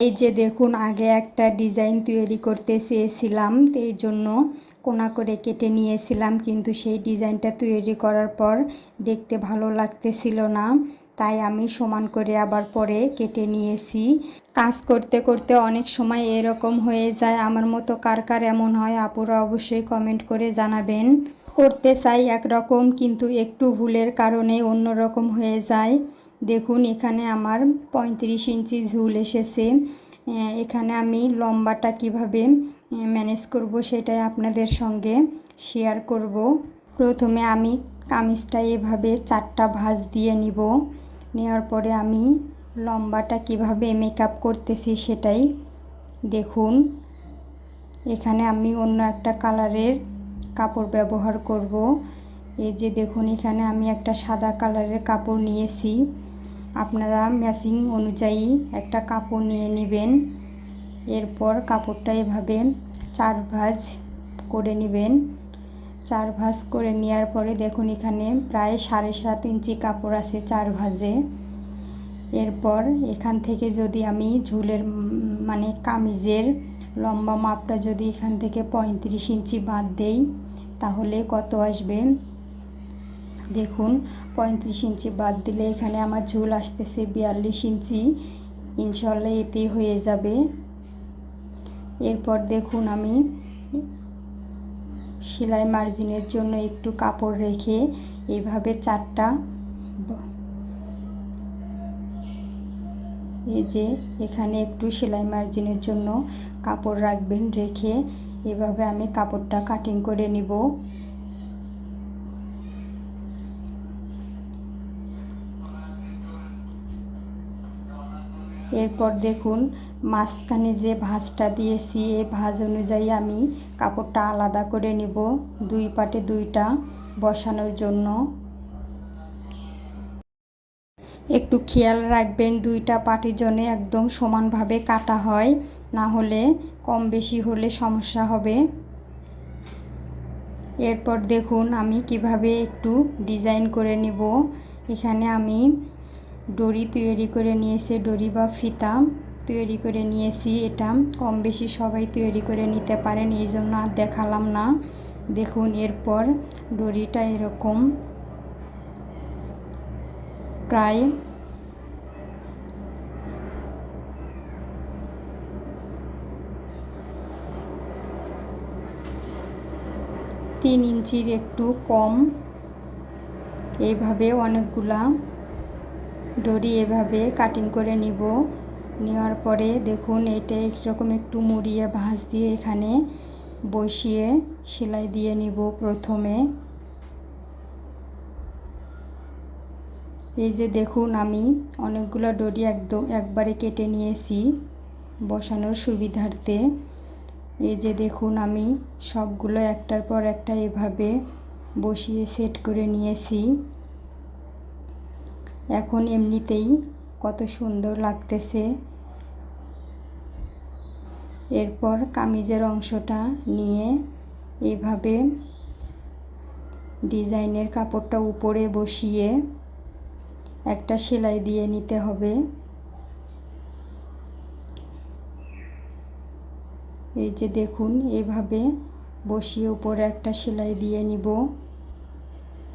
এই যে দেখুন, আগে একটা ডিজাইন তৈরি করতে চেয়েছিলাম, তো এই জন্য কোনা করে কেটে নিয়েছিলাম, কিন্তু সেই ডিজাইনটা তৈরি করার পর দেখতে ভালো লাগতেছিল না। তাই আমি সমান করে আবার পরে কেটে নিয়েছি। কাজ করতে করতে অনেক সময় এরকম হয়ে যায়। আমার মতো কার কার এমন হয়, আপুরা অবশ্যই কমেন্ট করে জানাবেন। করতে চাই একরকম, কিন্তু একটু ভুলের কারণে অন্যরকম হয়ে যায়। দেখুন, এখানে আমার পঁয়ত্রিশ ইঞ্চি ঝুল এসেছে। এখানে আমি লম্বাটা কীভাবে ম্যানেজ করব সেটাই আপনাদের সঙ্গে শেয়ার করব। প্রথমে আমি কামিজটা এভাবে চারটা ভাঁজ দিয়ে নিব। নেওয়ার পরে আমি লম্বাটা কীভাবে মেকআপ করতেছি সেটাই দেখুন। এখানে আমি অন্য একটা কালারের কাপড় ব্যবহার করব। এই যে দেখুন, এখানে আমি একটা সাদা কালারের কাপড় নিয়েছি। আপনারা ম্যাচিং অনুযায়ী একটা কাপড় নিয়ে নেবেন। এরপর কাপড়টা এভাবে চার ভাঁজ করে নেবেন। চার ভাঁজ করে নেওয়ার পরে দেখুন এখানে প্রায় সাড়ে সাত ইঞ্চি কাপড় আছে চার ভাঁজে। এরপর এখান থেকে যদি আমি ঝুলের মানে কামিজের লম্বা মাপটা যদি এখান থেকে পঁয়ত্রিশ ইঞ্চি বাদ দেই, তাহলে কত আসবে? দেখুন, পঁয়ত্রিশ ইঞ্চি বাদ দিলে এখানে আমার ঝুল আসতেছে বিয়াল্লিশ ইঞ্চি। ইনশাল্লাহ এতেই হয়ে যাবে। এরপর দেখুন আমি সেলাই মার্জিনের জন্য একটু কাপড় রেখে এইভাবে চারটা এই যে এখানে একটু সেলাই মার্জিনের জন্য কাপড় রাখবেন রেখে এভাবে আমি কাপড়টা কাটিং করে নিব। এরপর দেখুন, মাঝখানে যে ভাঁজটা দিয়েছি, এই ভাঁজ অনুযায়ী আমি কাপড়টা আলাদা করে নিব দুই পাটে দুইটা বসানোর জন্য। একটু খেয়াল রাখবেন, দুইটা পাটির জন্য একদম সমানভাবে কাটা হয়, না হলে কম বেশি হলে সমস্যা হবে। এরপর দেখুন আমি কীভাবে একটু ডিজাইন করে নিব। এখানে আমি ডরি তৈরি করে নিয়েছে ডরি বা ফিতা তৈরি করে নিয়েছি এটা। কম বেশি সবাই তৈরি করে নিতে পারেন, এই জন্য আর দেখালাম না। দেখুন, এরপর ডরিটা এরকম প্রায় তিন ইঞ্চির একটু কম। এইভাবে অনেকগুলা ডরি এভাবে কাটিং করে নিব। নেওয়ার পরে দেখুন এটা এরকম একটু মুড়িয়ে ভাঁজ দিয়ে এখানে বসিয়ে সেলাই দিয়ে নিব প্রথমে। এই যে দেখুন আমি অনেকগুলো ডরি একদম একবারে কেটে নিয়েছি বসানোর সুবিধার্থে। এই যে দেখুন আমি সবগুলো একটার পর একটা এভাবে বসিয়ে সেট করে নিয়েছি। এখন এমনিতেই কত সুন্দর লাগতেছে। এরপর কামিজের অংশটা নিয়ে এভাবে ডিজাইনের কাপড়টা উপরে বসিয়ে একটা সেলাই দিয়ে নিতে হবে। এই যে দেখুন, এভাবে বসিয়ে উপরে একটা সেলাই দিয়ে নিব।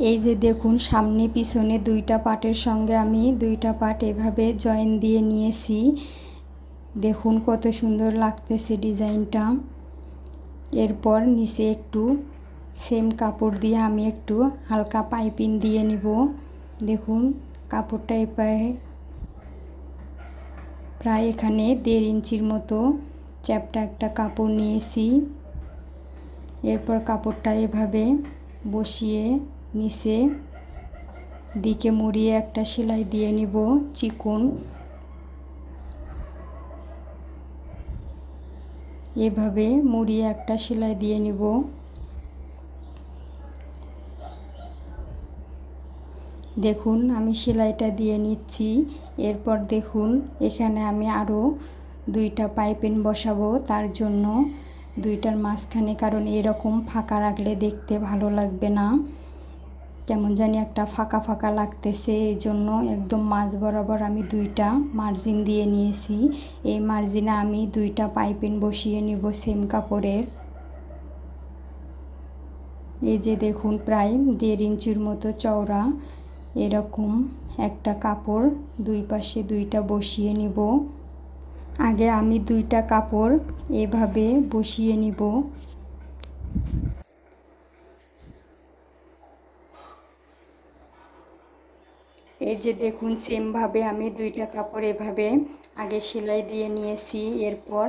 এই যে দেখুন, সামনে, পিছনে দুইটা পাটের সঙ্গে আমি দুইটা পাট এভাবে জয়েন দিয়ে নিয়েছি। দেখুন কত সুন্দর লাগতেছে ডিজাইনটা। এরপর নিচে একটু সেম কাপড় দিয়ে আমি একটু হালকা পাইপিং দিয়ে নিব। দেখুন, কাপড়টা পায়ে প্রায় এখানে দেড় ইঞ্চির মতো চ্যাপটা একটা কাপড় নিয়েছি। এরপর কাপড়টা এভাবে বসিয়ে নিচে দিকে মুড়িয়ে একটা সেলাই দিয়ে নিব চিকন। এভাবে মুড়িয়ে একটা সেলাই দিয়ে নিব। দেখুন, আমি সেলাইটা দিয়ে নিচ্ছি। এরপর দেখুন, এখানে আমি আরও দুইটা পাইপিন বসাবো। তার জন্য দুইটার মাঝখানে, কারণ এরকম ফাঁকা রাখলে দেখতে ভালো লাগবে না। কেমন জানি একটা ফাঁকা ফাঁকা লাগতেছে, এই জন্য একদম মাঝ বরাবর আমি দুইটা মার্জিন দিয়ে নিয়েছি। এই মার্জিনে আমি দুইটা পাইপিন বসিয়ে নিব সেম কাপড়ের। এই যে দেখুন, প্রায় দেড় ইঞ্চির মতো চওড়া এরকম একটা কাপড়, দুই পাশে দুইটা বসিয়ে নিব। আগে আমি দুইটা কাপড় এভাবে বসিয়ে নিব। এই যে দেখুন সেমভাবে আমি দুইটা কাপড় এভাবে আগে সেলাই দিয়ে নিয়েছি। এরপর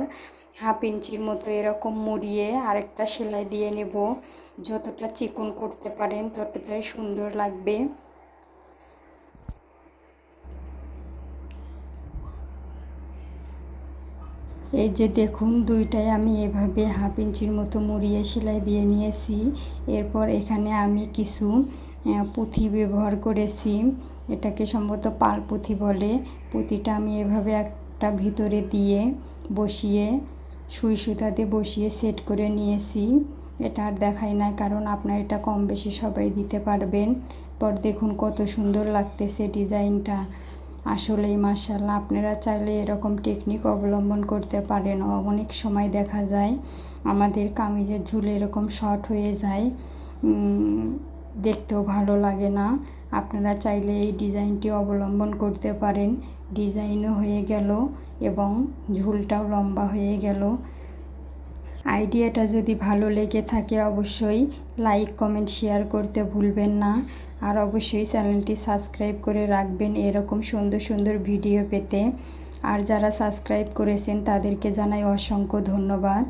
হাফ ইঞ্চির মতো এরকম মুড়িয়ে আরেকটা সেলাই দিয়ে নেব। যতটা চিকন করতে পারেন, ততটাই সুন্দর লাগবে। এই যে দেখুন, দুইটাই আমি এভাবে হাফ ইঞ্চির মতো মুড়িয়ে সেলাই দিয়ে নিয়েছি। এরপর এখানে আমি কিছু পুঁথি ব্যবহার করেছি এটাকে সম্ভবত পাল পুঁথি বলে। পুঁথিটা আমি এভাবে একটা ভিতরে দিয়ে বসিয়ে, সুই সুতাতে বসিয়ে সেট করে নিয়েছি। এটা আর দেখাই না কারণ আপনার এটা কম বেশি সবাই দিতে পারবেন। পর দেখুন কত সুন্দর লাগতেছে ডিজাইনটা। আসলেই মার্শাল্লাহ আপনারা চাইলে এরকম টেকনিক অবলম্বন করতে পারেন। অনেক সময় দেখা যায়, আমাদের কামিজের ঝুল এরকম শর্ট হয়ে যায়। দেখতেও ভালো লাগে না। আপনারা চাইলে এই ডিজাইনটি অবলম্বন করতে পারেন। ডিজাইনও হয়ে গেল এবং ঝুলটাও লম্বা হয়ে গেল। আইডিয়াটা যদি ভালো লেগে থাকে অবশ্যই লাইক, কমেন্ট, শেয়ার করতে ভুলবেন না। আর অবশ্যই চ্যানেলটি সাবস্ক্রাইব করে রাখবেন এরকম সুন্দর সুন্দর ভিডিও পেতে। আর যারা সাবস্ক্রাইব করেছেন তাদেরকে জানাই অসংখ্য ধন্যবাদ।